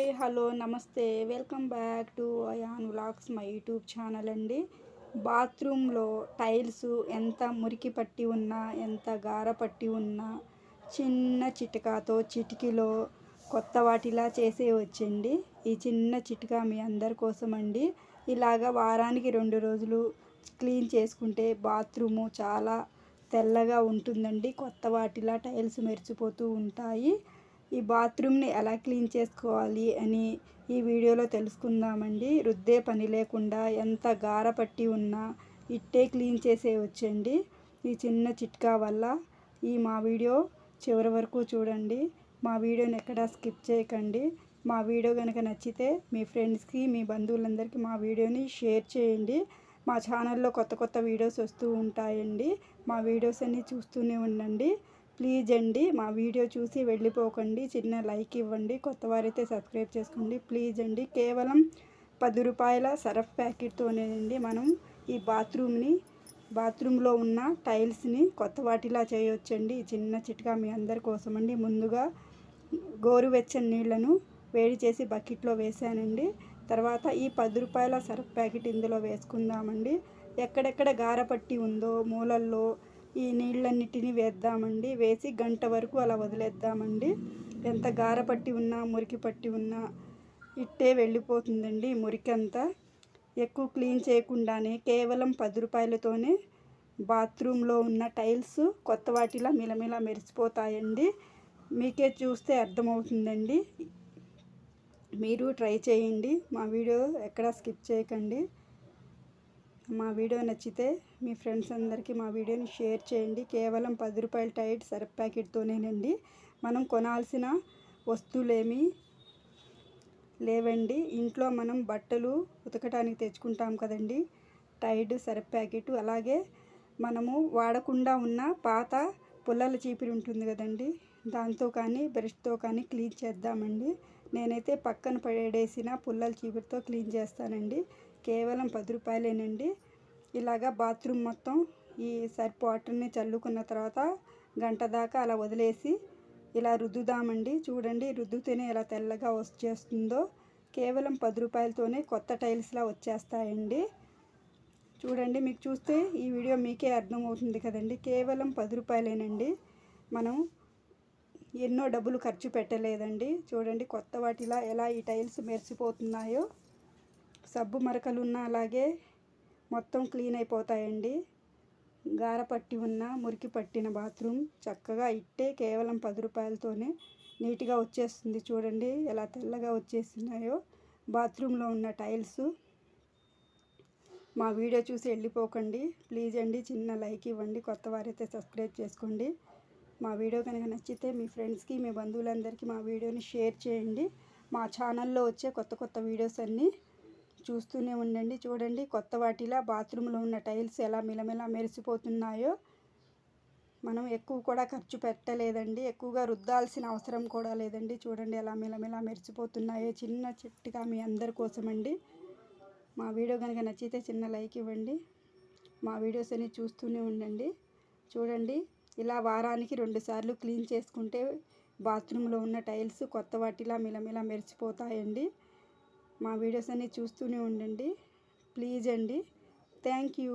Hi hello namaste. Welcome back to Ayaan vlogs my YouTube channel అండి. బాత్రూంలో tiles ఎంత మురికి పట్టి ఉన్నా ఎంత గార పట్టి ఉన్నా చిన్న చిటికాతో చిటికీలో కొత్త వాటిలా చేసేయవచ్చండి ఈ చిన్న చిటికా మీ అందరి కోసం అండి. ఇలాగ వారానికి రెండు రోజులు క్లీన్ చేసుకుంటే బాత్రూము చాలా తెల్లగా ఉంటుందండి. కొత్త వాటిలా టైల్స్ మెరిచిపోతూ ఉంటాయి. ఈ బాత్రూమ్ని ఎలా క్లీన్ చేసుకోవాలి అని ఈ వీడియోలో తెలుసుకుందామండి. రుద్దే పని లేకుండా ఎంత గార పట్టి ఉన్నా ఇట్టే క్లీన్ చేసేయవచ్చండి ఈ చిన్న చిట్కా వల్ల ఈ మా వీడియో చివరి వరకు చూడండి. మా వీడియోని ఎక్కడా స్కిప్ చేయకండి. మా వీడియో కనుక నచ్చితే మీ ఫ్రెండ్స్కి మీ బంధువులందరికీ మా వీడియోని షేర్ చేయండి. మా ఛానల్లో కొత్త కొత్త వీడియోస్ వస్తూ ఉంటాయండి. మా వీడియోస్ అన్నీ చూస్తూనే ఉండండి. ప్లీజ్ అండి మా వీడియో చూసి వెళ్ళిపోకండి చిన్న లైక్ ఇవ్వండి కొత్త వారైతే సబ్స్క్రైబ్ చేసుకోండి. ప్లీజ్ అండి కేవలం పది రూపాయల సరఫ్ ప్యాకెట్తోనేనండి మనం ఈ బాత్రూమ్ని బాత్రూంలో ఉన్న టైల్స్ని కొత్త వాటిలా చేయొచ్చండి. చిన్న చిట్కా మీ అందరి కోసం అండి. ముందుగా గోరువెచ్చని నీళ్ళను వేడి చేసి బకెట్లో వేసానండి తర్వాత ఈ పది రూపాయల సర్ఫ్ ప్యాకెట్ ఇందులో వేసుకుందామండి. ఎక్కడెక్కడ గారపట్టి ఉందో మూలల్లో ఈ నీళ్ళన్నిటిని వేద్దామండి. వేసి గంట వరకు అలా వదిలేద్దామండి. ఎంత గారపట్టి ఉన్నా మురికి పట్టి ఉన్నా ఇట్టే వెళ్ళిపోతుందండి మురికి అంతా ఎక్కువ క్లీన్ చేయకుండానే కేవలం పది రూపాయలతోనే బాత్రూంలో ఉన్న టైల్స్ కొత్త వాటిలా మిలమిలా మెరిసిపోతాయండి. మీకే చూస్తే అర్థమవుతుందండి. మీరు ట్రై చేయండి. మా వీడియో ఎక్కడ స్కిప్ చేయకండి. మా వీడియో నచ్చితే మీ ఫ్రెండ్స్ అందరికీ మా వీడియోని షేర్ చేయండి. కేవలం పది రూపాయల టైట్ సరప్ ప్యాకెట్తోనేనండి మనం కొనాల్సిన వస్తువులేమీ లేవండి. ఇంట్లో మనం బట్టలు ఉతకటానికి తెచ్చుకుంటాం కదండి. Tide Surf packet. అలాగే మనము వాడకుండా ఉన్న పాత పుల్లల చీపిరి ఉంటుంది కదండి. దాంతో కానీ బ్రష్తో కానీ క్లీన్ చేద్దామండి. నేనైతే పక్కన పడేసిన పుల్లల చీపిరితో క్లీన్ చేస్తానండి. కేవలం పది రూపాయలేనండి. ఇలాగా బాత్రూమ్ మొత్తం ఈ సర్ప్ వాటర్ని చల్లుకున్న తర్వాత గంట దాకా అలా వదిలేసి ఇలా రుద్దుదామండి. చూడండి రుద్దుతేనే ఎలా తెల్లగా వచ్చేస్తుందో కేవలం పది రూపాయలతోనే కొత్త టైల్స్లా వచ్చేస్తాయండి. చూడండి మీకు చూస్తే ఈ వీడియో మీకే అర్థమవుతుంది కదండి. కేవలం పది రూపాయలేనండి. మనం ఎన్నో డబ్బులు ఖర్చు పెట్టలేదండి. చూడండి కొత్త వాటిలా ఎలా ఈ టైల్స్ మెరిసిపోతున్నాయో. సబ్బు మరకలు ఉన్న అలాగే మొత్తం క్లీన్ అయిపోతాయండి. గార పట్టి ఉన్న మురికి పట్టిన బాత్రూమ్ చక్కగా ఇట్టే కేవలం పది రూపాయలతోనే నీట్గా వచ్చేస్తుంది. చూడండి ఎలా తెల్లగా వచ్చేస్తున్నాయో. బాత్రూంలో ఉన్న టైల్స్. మా వీడియో చూసి వెళ్ళిపోకండి. ప్లీజ్ అండి చిన్న లైక్ ఇవ్వండి. కొత్త వారైతే సబ్స్క్రైబ్ చేసుకోండి. మా వీడియో కనుక నచ్చితే మీ ఫ్రెండ్స్కి మీ బంధువులందరికీ మా వీడియోని షేర్ చేయండి. మా ఛానల్లో వచ్చే కొత్త కొత్త వీడియోస్ అన్నీ చూస్తూనే ఉండండి. చూడండి కొత్త వాటిలా బాత్రూంలో ఉన్న టైల్స్ ఎలా మిలమిలా మెరిసిపోతున్నాయో. మనం ఎక్కువ కూడా ఖర్చు పెట్టలేదండి. ఎక్కువగా రుద్దాల్సిన అవసరం కూడా లేదండి. చూడండి ఎలా మిలమిలా మెరిసిపోతున్నాయో. చిన్న చెట్టుగా మీ అందరి కోసమండి. మా వీడియో కనుక నచ్చితే చిన్న లైక్ ఇవ్వండి. మా వీడియోస్ అన్ని చూస్తూనే ఉండండి. చూడండి ఇలా వారానికి రెండుసార్లు క్లీన్ చేసుకుంటే బాత్రూంలో ఉన్న టైల్స్ కొత్త వాటిలా మిలమిలా మెరిసిపోతాయండి. మా వీడియోస్ అన్నీ చూస్తూనే ఉండండి. ప్లీజ్ అండి. Thank you.